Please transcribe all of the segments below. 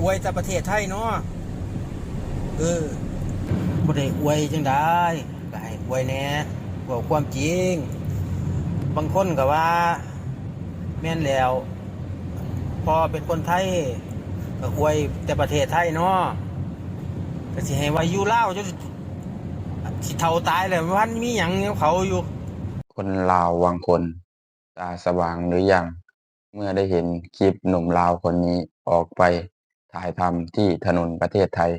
อวยแต่ประเทศไทยเนาะเออบ่ได้อวยจังได้ก็ให้อวยแหน่บอกความจริง บางคนก็ว่า แม่นแล้ว พอเป็นคนไทยก็อวยแต่ประเทศไทยเนาะก็สิให้ว่าอยู่ลาวจนสิเท่าตายเลยวันมีหยังเขาอยู่ คนลาวบางคนตาสว่างหรือยัง เมื่อได้เห็นคลิปหนุ่มลาวคนนี้ออกไป ถ่ายทำที่ถนนประเทศไทย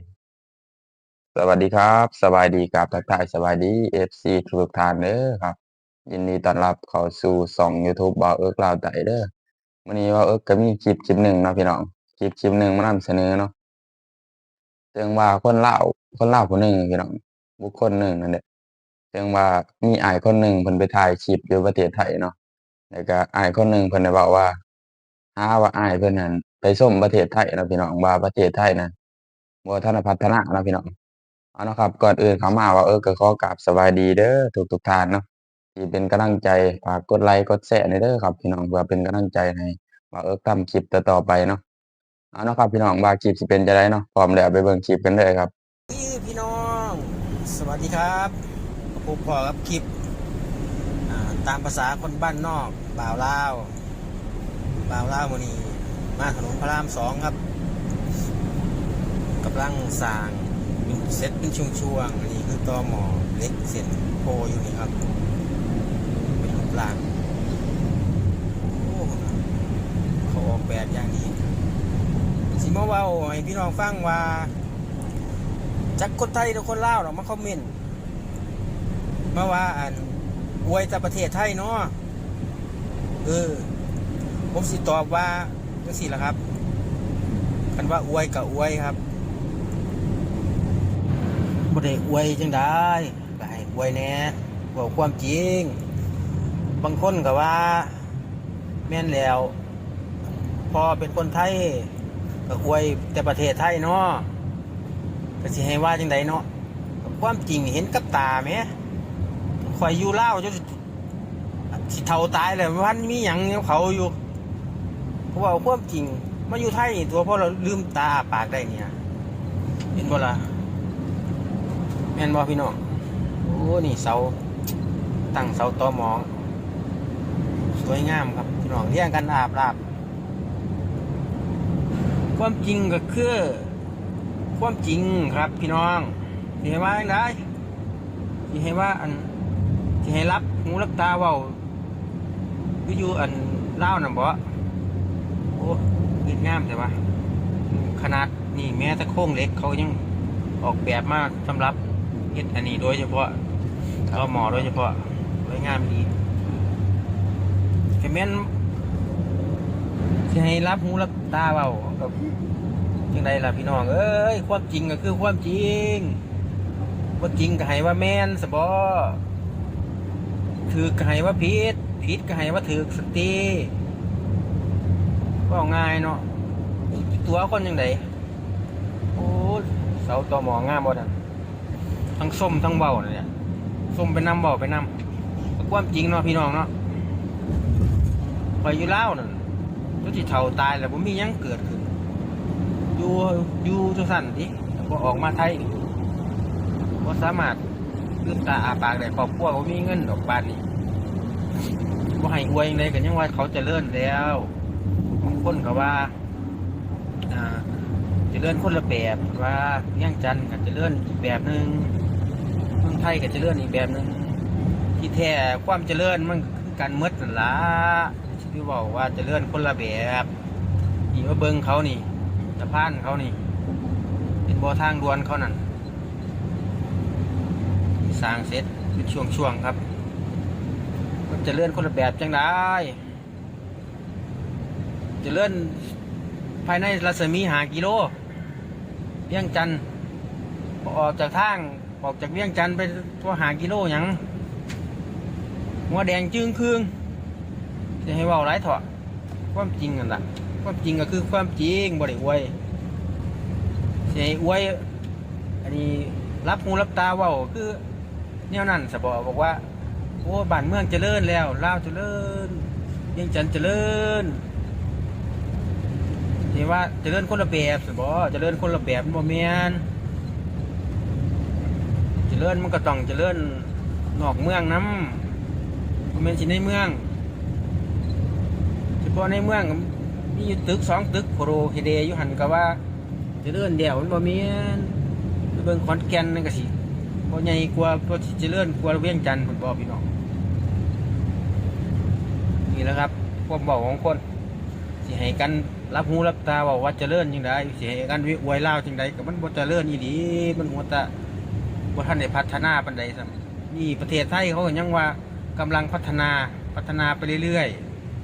สวัสดีครับ สบายดีกับทักทายสบายดี FC ทุกท่านเด้อครับ ยินดีต้อนรับเข้าสู่ช่อง YouTube บ่าวเอิร์กลาวไตเด้อวันนี้บ่าเอิร์กก็มีคลิปคลิปหนึ่งเนาะพี่น้องคลิปคลิปหนึ่งมานำเสนอเนาะเรื่องว่าคนเล่าคนเล่าวผู้หนึ่งพี่น้องบุคคลหนึ่งนั่นแหละเรื่องว่ามีไอ้คนหนึ่งเพิ่นไปถ่ายคลิปอยู่ประเทศไทยเนาะแล้วก็ไอ้คนหนึ่งเพิ่นได้เว้าว่าหาว่าไอ้เพิ่นนั้น ไปส้มประเทศไทยเนาะพี่น้องว่าประเทศไทยนั้นบ่ทันพัฒนาเนาะพี่น้องเอาเนาะครับก่อนอื่นเขามาว่าเออก็ขอกราบสบายดีเด้อทุกๆท่านเนาะที่เป็นกำลังใจฝากกดไลค์กดแชร์หน่อยเด้อครับ พี่น้องเพื่อเป็นกำลังใจให้ว่าเออทำคลิปต่อๆไปเนาะเอาเนาะครับพี่น้องว่าคลิปสิเป็นจังได้เนาะพร้อมแล้วไปเบิ่งคลิปกันเลยครับพี่น้อง สวัสดีครับผมพอกับคลิปตามภาษาคนบ้านนอกบ่าวลาวบ่าวลาววันนี้ มาถนนพระรามสองครับกำลังสร้างเป็นเซตเป็นช่วงๆอันนี้คือตอหมอเล็กเส้นโพอยู่นี่ครับ เป็นรูปร่างโอ้เขาออกแบบอย่างนี้สิมาว่าให้พี่น้องฟังว่าจากคนไทยหรือคนลาวหรอกมาคอมเมนต์มาว่าอันอวยแต่ประเทศไทยเนาะเออผมสิตอบว่า จังสี่ละครับคันว่าอวยกับอวยครับบ่ได้อวยจังได้ก็ให้อวยแน่บอกความจริง บางคนก็ว่า แม่นแล้ว พอเป็นคนไทยก็อวยแต่ประเทศไทยเนาะก็สิให้ว่าจังไดเนาะความจริงเห็นกับตาแหมข่อยอยู่เล่าจนสิเท่าตายเลยวันมีหยังเขาอยู่ เพราะว่าความจริงมาอยู่ไทยนี่ตัวเพราะเราลืมตาปากได้เนี่ยเห็นบ่ล่ะแม่นบ่พี่น้องโอ้นี่เสาตั้งเสาตอหมอง สวยงามครับพี่น้องเรียงกันอาบลาบความจริงก็คือความจริงครับพี่น้องสิให้ว่าจังไดสิให้ว่าอันสิให้รับหูรับตาเว้าคือยู่อันเล่าวน่ะบ่ อ้เฮ็ดงามแต่ว่าขนาดนี่แม้แต่โครงเล็กเขายังออกแบบมากสำหรับเฮ็ดอันนี้โดยเฉพาะเอาหมอโดยเฉพาะสวยงามดีแค่แม่นสิให้รับหูรับตาเว้าก็ยังไงล่ะพี่น้อง เอ้ยความจริงก็คือความจริงความจริงก็ให้ว่าแมนสบอถือก็ให้ว่าผิดผิดก็ให้ว่าถือสติ ก็ง่ายเนาะตัวคนยังไงโอ้เสาตัวหมองามบ่ดันทั้งส้มทั้งเบาเนี่ยส้มไปน้ำเบาไปน้ำก็ความจริงเนาะพี่น้องเนาะไปอยู่เล่านั่นก็จิเท่าตายแล้วผมมียังเกิดขึ้นอยู่อยู่จังสั่นที่พออกมาไทยก็สามารถลืมตาอาปากได้ครอบครัวก็มีเงินดอกบาทนี่ว่าให้อวยยังไงกันยังว่าเขาจะเลื่อนแล้ว คนก็ว่าอ่าจะเลื่อนคนละแบบว่าเมี่ยงจันก็จะเลื่อนอีกแบบหนึ่งเมืองไทยก็จะเลื่อนอีกแบบหนึ่งที่แท้ความเจริญมันก็คือการหมดนั่นละที่บอกว่าจะเจริญคนละแบบอีว่าเบิงเขานี่สะพานเขานี่เป็นบ่อทางด่วนเขานั่นสร้างเสร็จเป็นช่วงๆครับ มันจะเลื่อนคนละแบบจังได้ เลื่อนภายในรัศมีหากิโลเวียงจันทน์ออกจากทางออกจากเวียงจันทน์ไปตัวหากิโลหยังหัวแดงจึงคืงจะให้ว่าไรเถอะความจริงกันล่ะ ความจริงก็คือความจริงบ่ได้อวยสิให้อวย อันนี้รับหูรับตาว้าคือแนวนั้นสบอบอกว่าโอ้บ้านเมืองเจริญแล้วลาวเจริญเวียังจันทน์เจริญเห็น ว่าจะเลื่อนคนละแบบสิบ่จะเลื่อนคนละแบบบ่แม่นจะเลื่อนมันก็ต้องจะเลื่อนนอกเมืองน้ำบ่แม่นสิในเมืองเฉพาะในเมืองมีอยู่ตึกสองตึกโคโรเฮเดอยู่หันก็ว่าจะเลื่อนเดี่ยวมันบ่แม่นเบิ่งขอนแก่นนั่นก็สิบ่ใหญ่กว่าบ่สิเจริญกว่าเวียงจันทน์พุ่นบ่พี่น้องนี่แหละครับความเว้าของคนสิให้กัน รับหูรับตาว่าวัดเจริญจังไดสิให้กันวิอวยเล่าจังไดก็มันบ่เจริญอีหลีมันหัวตะบ่ทันได้พัฒนาปานใดซ้ำนี่ประเทศไทยเขาก็ยังว่ากำลังพัฒนาพัฒนาไปเรื่อย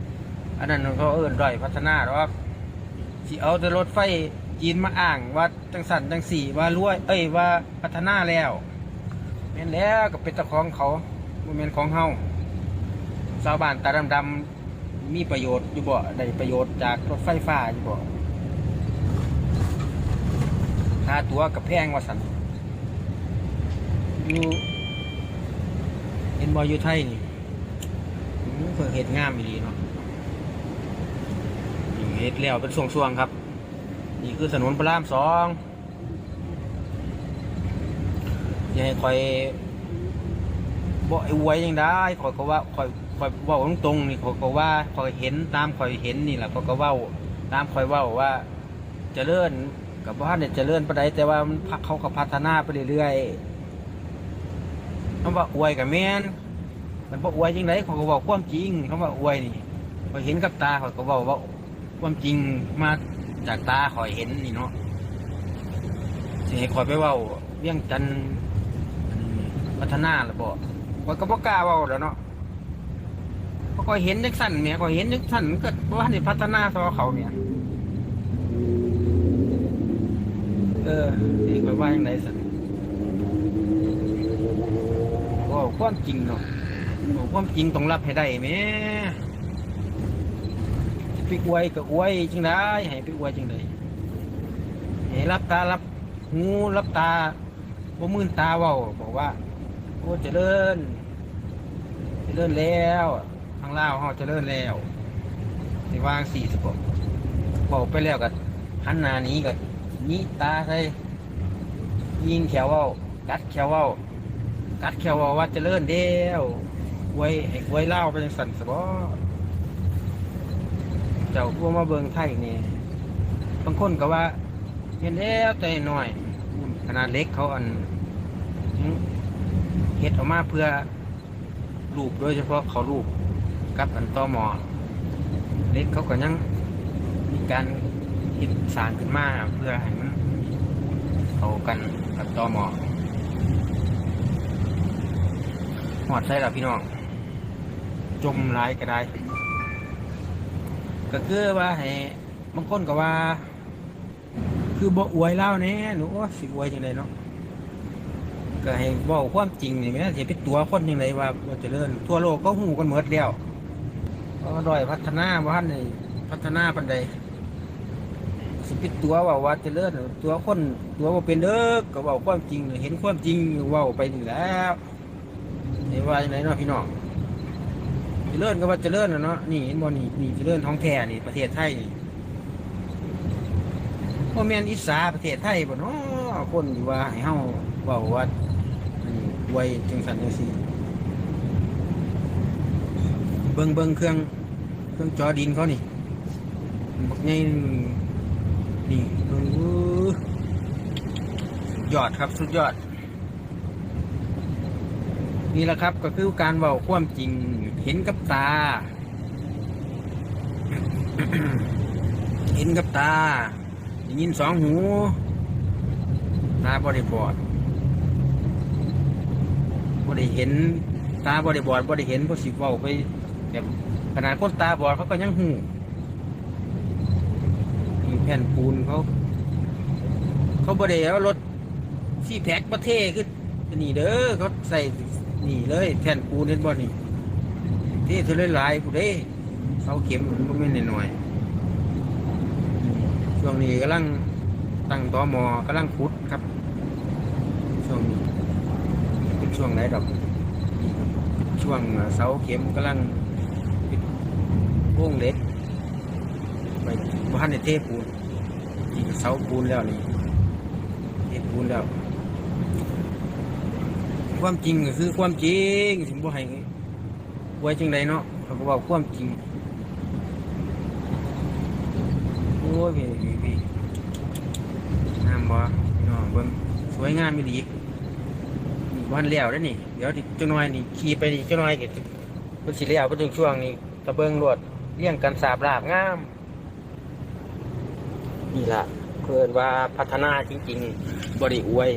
ๆอันนั้นเขาเอิ้นด้อยพัฒนาหรอกสิเอาแต่รถไฟจีนมาอ้างว่าจังสันจังสี่ว่ารวย เอ้ยว่าพัฒนาแล้วแม่นแล้วก็เป็นเจ้าของเขาบ่แม่นของเฮาชาวบ้านตาดำๆ มีประโยชน์อยู่บ่ได้ประโยชน์จากรถไฟฟ้าอยู่บ่ค่าตั๋วกับแพงว่าสันอยู่เห็นบ่อยู่ไทยนี่เพิ่งเฮ็ดงามอีหลีเนาะนี่เฮ็ดแล้วเป็นช่วงๆครับ นี่คือถนนพระรามสองย่าให้คอยบ่ไอ้ไว้ยังได้คอยก็ว่าคอย คอยเว้าตรงๆนี่คอยก็ว่าคอยเห็นตามคอยเห็นนี่แหละคอยก็เว้าตามคอยเว้าว่าเจริญกับว่าเนี่ยเจริญปานใดแต่ว่ามันพักเขาก็พัฒนาไปเรื่อยๆคำว่าอวยกับแม่นมันบ่อวยจริงไดเขาก็เว้าความจริงคำว่าอวยนี่คอยเห็นกับตาคอยก็เว้าว่าความจริงมาจากตาคอยเห็นนี่เนาะสิให้คอยไปเว้าเรื่องจันทน์พัฒนาหรือบ่คอยก็บ่กล้าเว้าแล้วเนาะ ก็เห็นจังสั่นเนี่ยก็เห็นจังสั่นมันก็ว่าได้พัฒนาซอเขาเนี่ยเออนี่ก็ว่าอย่างไรสันก็ความจริงเนาะความจริงต้องรับให้ได้แหม่ไปอวยก็อวยจังได้ให้ไปอวยจังไดให้รับตารับหูรับตาบ่มื่นตาเว้าบอกว่าโอ้เจริญเจริญแล้ว ทางลาวเขาเจริญแล้วในวางสี่สิบบอกไปแล้วกับหันหน้าหนี้กับนี้ตาใส่ยิงแขวเว่ากัดแขวเว่ากัดแขวเว่าว่าเจริญแล้วไว้ให้ไว้เล่าไปยังสั่นสบอเจ้าพวกมาเบิงไทยนี่บางคนก็ว่าเห็นแล้วแต่น้อย ขนาดเล็กเขาอันเฮ็ดออกมาเพื่อรูปโดยเฉพาะเขารูป กับอันต่อหมอเล็กเขาก็ยังมีการคิดสร้างขึ้นมาเพื่อให้มันเข้ากันกับต่อหมอหอดใส่ละพี่น้อง จมลายก็ได้ ก็คือว่าให้บางคนก็ว่า คือบ่อวยเล่าแน่หนูว่าสิอวยจังไดเนาะก็ให้เว้าความจริงนี่แหม่สิเป็นตัวคนยังไงว่าบ่เจริญทั่วโลกก็ฮู้กันหมดแล้ว ก็ดอยพัฒนาบ่ทันได้พัฒนาปานใดสิเป็นตัวว่าว่าเจริญตัวคนตัวบ่เป็นเด้อก็เว้าความจริงเห็นความจริงว้าไปนี่แล้วนี่ว่าจังไดเนาะพี่น้องเจริญก็ว่าเจริญนะเนาะนี่เห็นบ่นี่นี่เจริญท้องแท้นี่ประเทศไทยนี่บ่แม่นอิสาประเทศไทยบ่เนาะคนว่าให้เฮาเว้าว่าอันนี้ไวจังสันจังสีเบิ้งเบิ้งเครื่อง เครื่องจอดินเขานี่บักใหญ่นี่ดูยอดครับสุดยอด นี่แหละครับก็คือการเว้าความจริงเห็นกับตา เห็นกับตาได้ยินสองหูตาบริบอดบ่ได้เห็นตาบ่ได้บอดบ่ได้เห็นบ่สิเว้าไปแบบ ขนาดคนตาบอดเขาก็ยังหูมีแผ่นปูนเขา เขาบ่ได้เอารถซีแพ็กประเทศคือนี่เด้อเขาใส่นี่เลยแผ่นปูนเห็นบ่นี่เท่เท่าไรหลายผู้เด้เสาเข็มบ่แม่นน้อยช่วงนี้กำลังตั้งตอมอกำลังขุดครับ ช่วงนี้เป็นช่วงไหนดอก ช่วงเสาเข็มกำลัง วงเล็กไปบ้านในเทปูนนี่ก็เสาปูนแล้วนี่เฮ็ดปูนแล้ว ความจริงก็คือความจริงถึงบ่ให้ไว้จังใดเนาะเขาก็บอกความจริงโอ้ยพี่พี่พี่งามบ่พี่น้องเบิ่งสวยงามอีหลีวันแล้วแล้วนี่ เดี๋ยวจักหน่อยนี่ขี่ไปอีกจักหน่อยก็เพิ่นสิแล้วเพิ่นถึงช่วงนี้ตะเบิงรวด เลี้ยงกันสาบลาบงาม นี่ล่ะ เพิ่นว่าพัฒนาจริง ๆบ่ได้อวย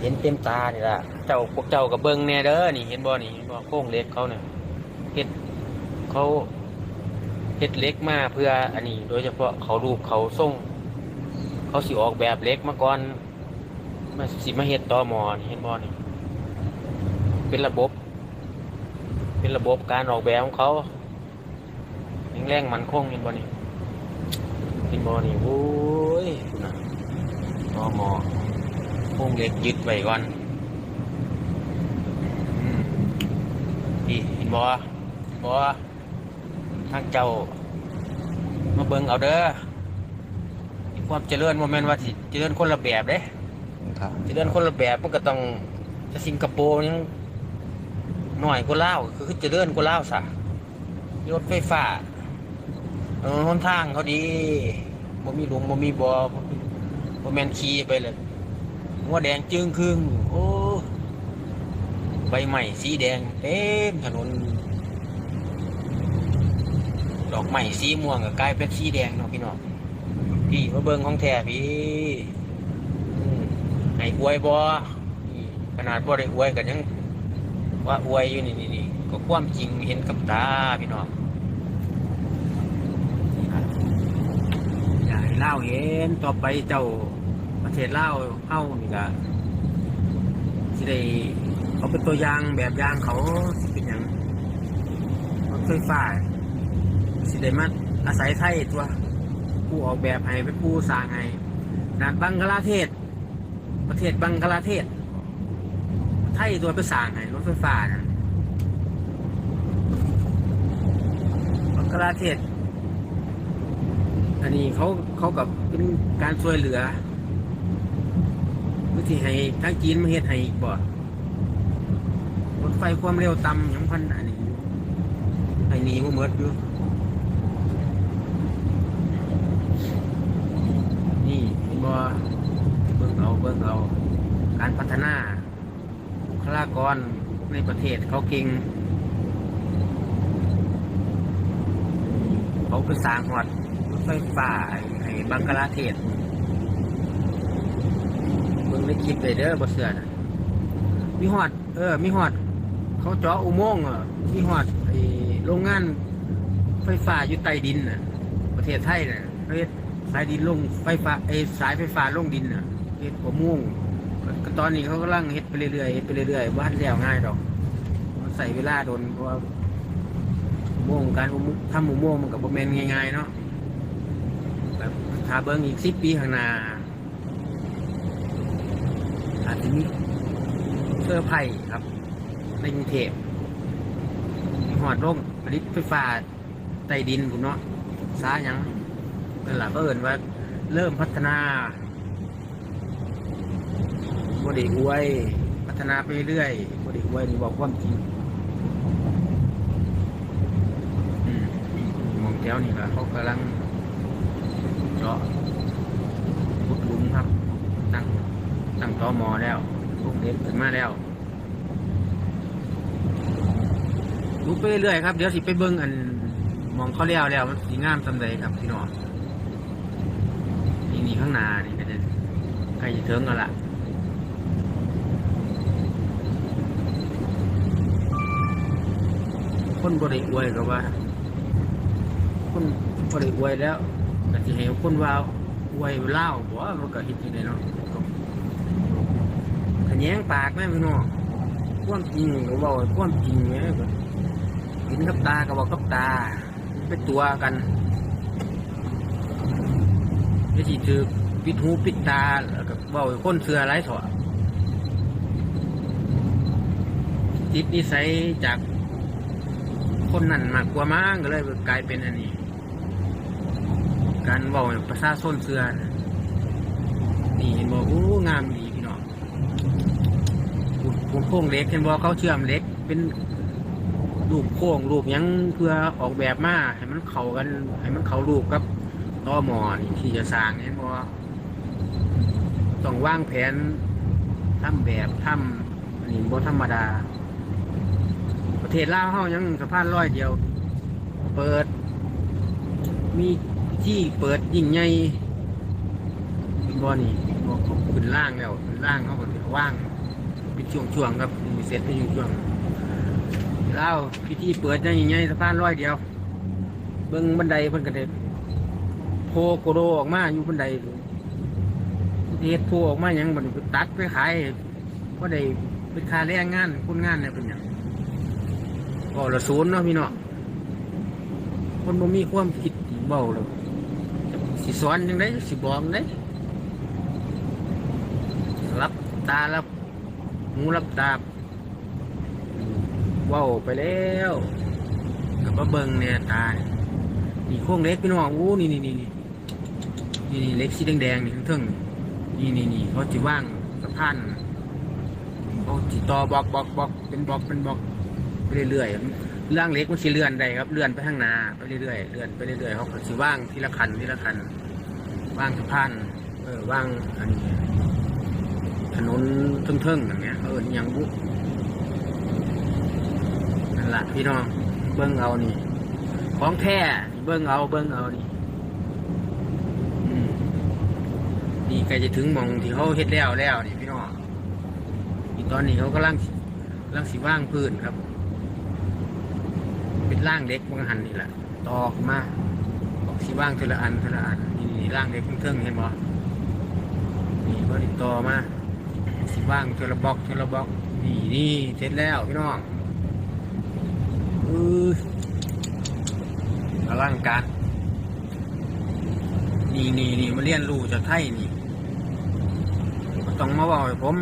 เห็นเต็มตานี่ละเจ้าพวกเจ้ากับเบิงแน่เด้อนี่เห็นบ่นี่เห็นบ่โค้งเล็กเขาเนี่ยเฮ็ดเขาเฮ็ดเล็กมาเพื่ออันนี้ โดยเฉพาะเขารูปเขาทรงเขาสิออกแบบเล็กมาก่อนมาสิมาเฮ็ดต่อหมอนี่เห็นบ่นี่เป็นระบบ เป็นระบบการออกแบบของเขาแข็งแรงมันคงเห็นบ่นี่เห็นบ่นี่โอ้ยคุณน่ะต่อหมอโครงเหล็กยึดไว้ก่อนอืมนี่เห็นบ่บ่ทางเจ้า มาเบิ่งเอาเด้อความเจริญโมเมนต์ว่าสิเจริญคนละแบบเด้ครับเจริญคนละแบบมันก็ต้องจะสิงคโปร์ยัง หน่อยกว่าลาคือจะเจริญกว่าลาวซะรถไฟฟ้าถนนหนทางเขาดีบ่มีหลุมบ่มีบ่อบ่แมนขี่ไปเลยหัวแดงจึงครึ่งโอ้ใบใหม่สีแดงเต็มถนน ดอกไม้สีม่วงก็กลายเป็นสีแดงเนาะพี่น้องพี่มาเบิ่งของแท้พี่อืมให้อวยบอ่ขนาดบ่ได้อวยกันยัง ว่าอวยอยู่นี่นี่นี่ก็ความจริงเห็นกับตาพี่น้องอยากให้เล่าเห็นต่อไปเจ้าประเทศเลาวเฮานี่ก็สิได้เขาเป็นตัวอย่างแบบอย่างเขาสิเป็นอย่างรถไฟฟ้าสิได้มาอาศัยไทยตัว ผู้ออกแบบให้เป็นผู้สร้างให้ด้านบังกลาเทศ ประเทศบังกลาเทศ ไทยตัวไปสร้างให้รถไฟฟ้านะบังกลาเทศ อันนี้เขาเขากับเป็นการช่วยเหลือวิธีให้ทางจีนมาเฮ็ดให้อีกบ่รถไฟความเร็วต่ำยังพันอันนี้ให้หนีบ่หมดอยู่นี่เบ่เบิ่งเอาเบิ่งเอาการพัฒนา คลากรในประเทศเขาเก่ง เขาไปสร้างหอดรถไฟฟ้าให้บังกลาเทศเบิ่งในคลิปเลยเด้อบ่เสือนะมีฮอด เออ มีฮอด เขาเจาะอุโมงค์อะมีฮอดไอ้โรงงานไฟฟ้าอยู่ใต้ดินน่ะ ประเทศไทยน่ะเฮ็ดสายดินลงไฟฟ้าไอ้สายไฟฟ้าลงดินน่ะเฮ็ดอุโมงค์ ก็ตอนนี้เขากำลังเฮ็ดไปเรื่อยๆเฮ็ดไปเรื่อยๆบ่ทันแล้วง่ายดอกใส่เวลาโดนเพราะว่าโมงการอุโมงค์ทำโมงมันก็บ่แม่นง่ายๆเนาะแบบถ้าเบิ่งอีก10ปีข้างหน้าอาจจะมีเซอร์ไพรส์ครับ ในกรุงเทพหอดร่มผลิตไฟฟ้าใต้ดินผมเนาะซาหยังนั่นแหละก็เอินว่าเริ่มพัฒนา บไดีอวย พัฒนาไปเรื่อยบไดีอวยนี่บอกความจริงมองแถวนี่ละเขากำลังเจาะขุดหลุมครับ ตั้งตั้งต่อมอแล้วพวกเด็กขึ้นมาแล้วดูไปเรื่อยครับ เดี๋ยวสิไปเบิ้งอันมองเขาเลี้ยวแล้วมันสีงามสำใดครับพี่น้องนี่นี่ข้างหน้านี่ก็จะใกล้จะถึงแล้วล่ะ คนบริอวยก็ว่า คนบริอวยแล้วก็จะให้คนว่าอวยเล่าบ่มันก็เห็นที่ไหนเนาะขะแยงปากแม่พี่น้องความจริงก็บอกความจริงเนี่ยก็เห็นกับตาก็บอกกับตาเป็นตัวกันไม่สิถือปิดหูปิดตาแล้วก็บอกให้คนเสือไร้ถอดติดนิสัยจาก คนนั่นมากกว่ามั้งก็เลยกลายเป็นอันนี้ การเว้าให้ประชาชนเชื่อนะนี่เห็นบ่โอ้งามดีพี่น้องปูปโค้งเล็กเห็นบ่เขาเชื่อมเล็กเป็นรูปโค้งรูปยังเพื่อออกแบบมาให้มันเข้ากัน ให้มันเข้ารูปกับต่อหมอนี่ที่จะสร้างเห็นบ่ต้องวางแผนทำแบบทำอันนี้บ่ธรรมดา ทศลาวเฮายังสะพานร้อยเดียว เปิด มีที่เปิดยิ่งใหญ่บ่อนี่บ่ขึ้นล่างแล้วขึ้นล่างเขาก็ว่างเป็นช่วงๆครับมีเสร็จเป็นช่วงๆแล้วพิธีเปิดยิ่งใหญ่สะพานร้อยเดียว เบิ้งบันไดเพิ่นก็ได้โพโกโดออกมาอยู่บันไดเฮ็ดโพออกมาหยังบัดนตัดไปขายก็ได้เป็นค่าแรงงานคนงานเนี่ยเป็นหยัง ก็ละศูนย์เนาะพี่เนาะคนบ่มีความคิดเบาเลยสิสอนยังไงสิบอกยังไงรับตารับหูรับตาเว้าไปแล้วกับมาเบิงเนี่ยตานี่โค้งเล็กพี่น้องอู้นี่นี่นี่นี่นี่นี่เล็กสีแดงๆนี่เทิงนี่นี่นี่เขาจะว่างสะพานเขาจิต่อบอกบอกบอกเป็นบอกเป็นบอก ไปเรื่อยๆเรื่องเล็กมันสิเลื่อนได้ครับเลื่อนไปข้างหน้าไปเรื่อยๆเลื่อนไปเรื่อยๆเขาสิว่างทีละคันทีละคันว่างสะพานเออว่างอันนี้ถนนเทิงๆอย่างเงี้ยเอออหยังบุนั่นแหละพี่น้องเบิ้งเอานี่ ของแท้เบิ้งเอาเบิ้งเอานี่อืมนี่ใกล้จะถึงมองที่เขาเฮ็ดแล้วแล้วนี่พี่น้องอีตอนนี้เขากำลังกำลังสิว่างพื้นครับ เป็นร่างเล็กบางหันนี่แหละต่อขึ้นมาบอกสิว่างทีละอันทีละอันนี่นี่ร่างเล็กเครื่องเห็นบ่นี่ก็ติดต่อมาสิว่างทีละบล็อกทีละบล็อกนี่นี่เสร็จแล้วพี่น้องเอออลังการนี่นี่นี่มาเรียนรู้จากไทยนี่ต้องมาบอกผม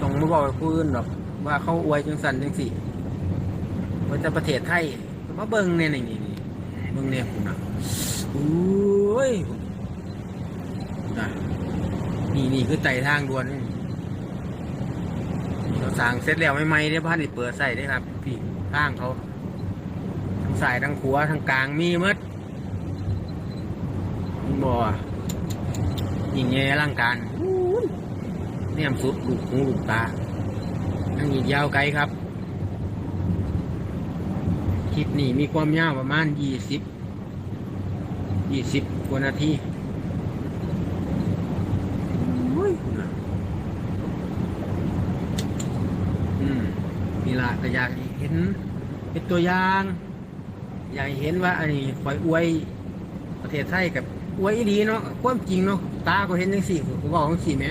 ต้องมาบอกให้ผู้อื่นหรอกว่าเขาอวยจังสันจังสี่ มันจะประเทศไทยมาเบิ้งเนี่ยนี่นี่นี่เบิ้งเนี่ยคุณนะอุ้ยนะนี่นี่คือไต่ทางด่วนเราสั่งเสร็จแล้วไม่ไม่ได้บ้านนี่เปิดใส่ได้ครับ พี่ข้างเขาทั้งสายทั้งขัวทั้งกลางมีหมดบ่ยิงแย่ร่างการอุ้ยเนี่ยมสุดลูกหูลูกตาทั้งอีกยาวไกลครับ คลิปนี้มีความยาวประมาณยี่สิบยี่สิบกว่านาทีโอ้ยอืมนี่ละก็อยากให้เห็น เป็นตัวอย่าง อยากให้เห็นว่าอันนี้คอยอวยประเทศไทยกับอวยอีดีเนาะความจริงเนาะตาก็เห็นจังสี่ก็บอกจังสี่ไหม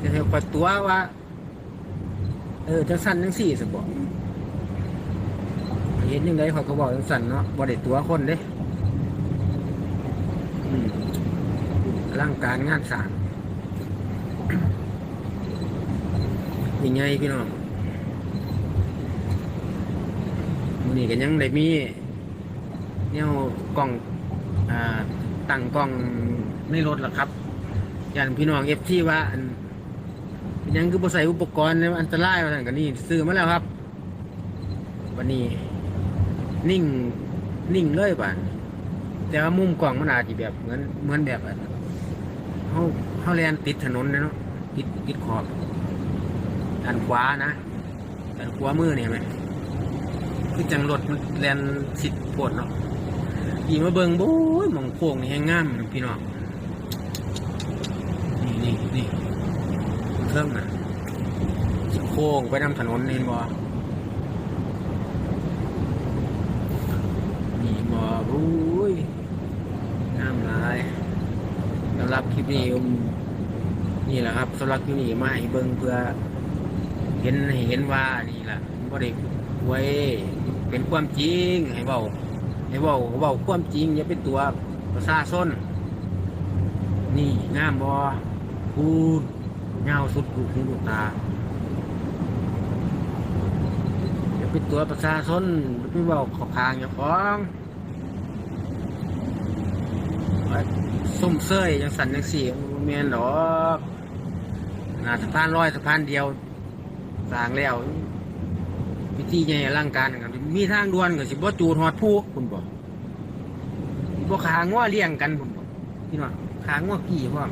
จะให้คอยตัวว่า เออจังสั้นจังสี่สบอกเห็นยังไงเขาก็บอกจังสันเนาะบริตัวคนเด้ร่างการงานสางยังไงพี่น้องมื้อนี่ก็ยังได้มีเนี่ยกล่องอ่าตั้งกล้องในรถล่ะครับยันพี่น้องเอฟที่ว่าอันยังคือบ่ใส่อุปกรณ์อันตรายว่าสั่นกันนี่ซื้อมาแล้วครับ วันนี้ นิ่งนิ่งเลยป่ะแต่ว่ามุมกล้องมันอาจจะแบบเหมือนเหมือนแบบเขาเขาแลนติดถนนนะเนาะติดติดขอบด้านขวานะด้านขวามือเนี่ยไหมคือจังรถมันแลนสิดโพดเนาะอีมาเบิงโบ้ยมองโค้งนี่แห้งงามพี่น้องนี่นี่นี่เครื่องนะโค้งไปนำถนนเห็นบ่ นี่บ่บุ้ยน้ำลายสำหรับคลิปนี้ผมนี่แหละครับสำหรับคลิปนี้มาให้เบิ่งเพื่อ เห็นเห็นว่านี่แหละบ่ได้ไว้เป็นความจริงให้เบาให้เบาเบาความจริงอย่าเป็นตัวประชาชนนี่งามบ่พูดเงาสุดลูกหูลูกตาอย่าเป็นตัวประชาชนไม่บอกขอคางอย่าฟ้อง ส้มเซ้ยจังสันจังสี่บ่แม่นดอกหาสะพานลอยสะพานเดียวสร้างแล้วพิธีใหญ่อลังการกันมีทางด่วนก็สิบ่จูดฮอดผู้คุณบอกบ่ขางัวเลี้ยงกันคุณบอกพี่น้องขางัวกี่พร้อ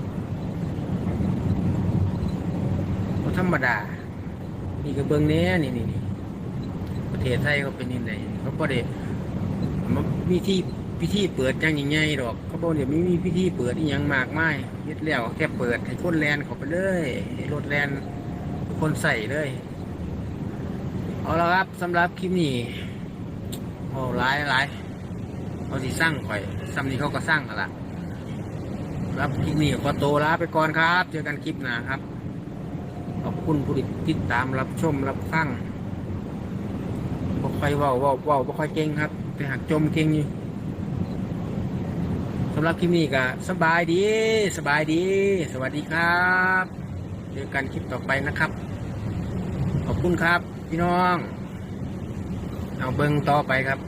ธรรมดา นี่ก็เบิ่งแหน่นี่นี่นี่ประเทศไทยก็เป็นยังไงเขาบ่ได้มามีที่ พิธีเปิดจังใหญ่ๆดอกเขาบ่ได้มีมีพิธีเปิดอีหยังมากมายเฮ็ดแล้วแค่เปิดให้คนแลนเขาไปเลยให้รถแลนคนใส่เลย เอาละครับสำหรับคลิปนี้โอ้หลายหลายเขาสิสร้างข่อยซ้ำนี้เขาก็สร้างกันละรับคลิปนี้ขอโตลาไปก่อนครับ เจอกันคลิปหน้าครับขอบคุณผู้ติดตามรับชมรับฟังบ่ค่อยเว้าเว้าเว้าบ่ค่อยเก่งครับ ไปหักจมเก่งอยู่ำหรับคลิปนี้ก็สบายดี สบายดี สวัสดีครับเจอกันคลิปต่อไปนะครับ ขอบคุณครับ พี่น้อง เอาเบิ้งต่อไปครับ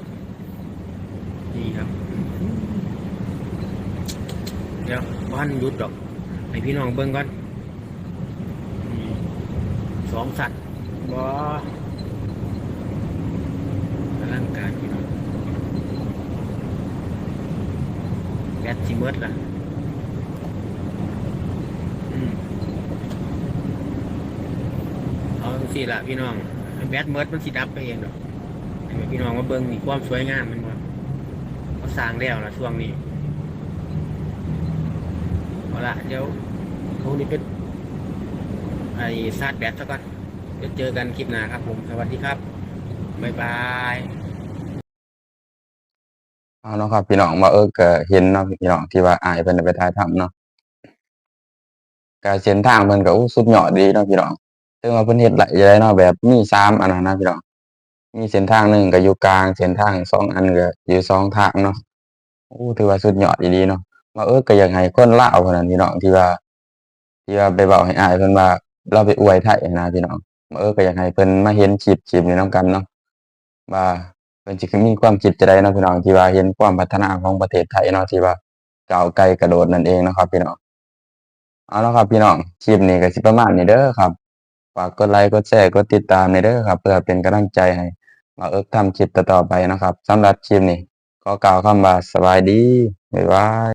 นี่ครับ เดี๋ยวบ้านหยุดดอกให้พี่น้องเบิ้งก่อนนี่สองสัตว์บอร่างการพี่น้อง แบตสิเมิดล่ะอืมเอาสิละพี่น้อง แบตเมิดมันสิดับไปเองดอกให้พี่น้องมาเบิ่งนี่ความสวยงามมันว่าเขาสร้างแล้วละช่วงนี้เอาละเดี๋ยวพวกนี้เป็นไอ้ซาดแบตซะก่อนเดี๋ยวเจอกันคลิปหน้าครับผม สวัสดีครับ บ๊ายบาย เอาเนาะครับ พี่น้องว่าเออก็เห็นเนาะพี่น้องที่ว่าอายเพิ่นไปถ่ายทำเนาะการเส้นทางเพิ่นก็สุดยอดดีเนาะพี่น้องถึงว่าเพิ่นเฮ็ดหลายอย่เนาะแบบมีสามอันนะพี่น้องมีเส้นทางหนึ่งก็อยู่กลางเส้นทางสองอันก็อยู่สองทางเนาะอู้ถือว่าสุดยอดดีเนาะว่าเออก็อยากให้คนลาวเพิ่นนั้นพี่น้องที่ว่า ที่ว่าไปเว้าให้อายเพิ่นว่าเราไปอวยไทยนะพี่น้องว่าเออก็อยากให้เพิ่นมาเห็นคลิปคลิปนี้นํกันเนาะว่า เพิ่นสิมีความคิดจะได้นะพี่น้องที่ว่าเห็นความพัฒนาของประเทศไทยเนาะที่ว่าก้าวไกลกระโดดนั่นเองนะครับ พี่น้องเอาละครับพี่น้องคลิปนี้ก็สิประมาณนี้เด้อครับฝากกดไลค์กดแชร์กดติดตามในเด้อครับ เพื่อเป็นกำลังใจให้มาเอิกทำคลิปต่อๆไปนะครับสำหรับคลิปนี้ขอกล่าวคำว่าสบายดีบ๊ายบาย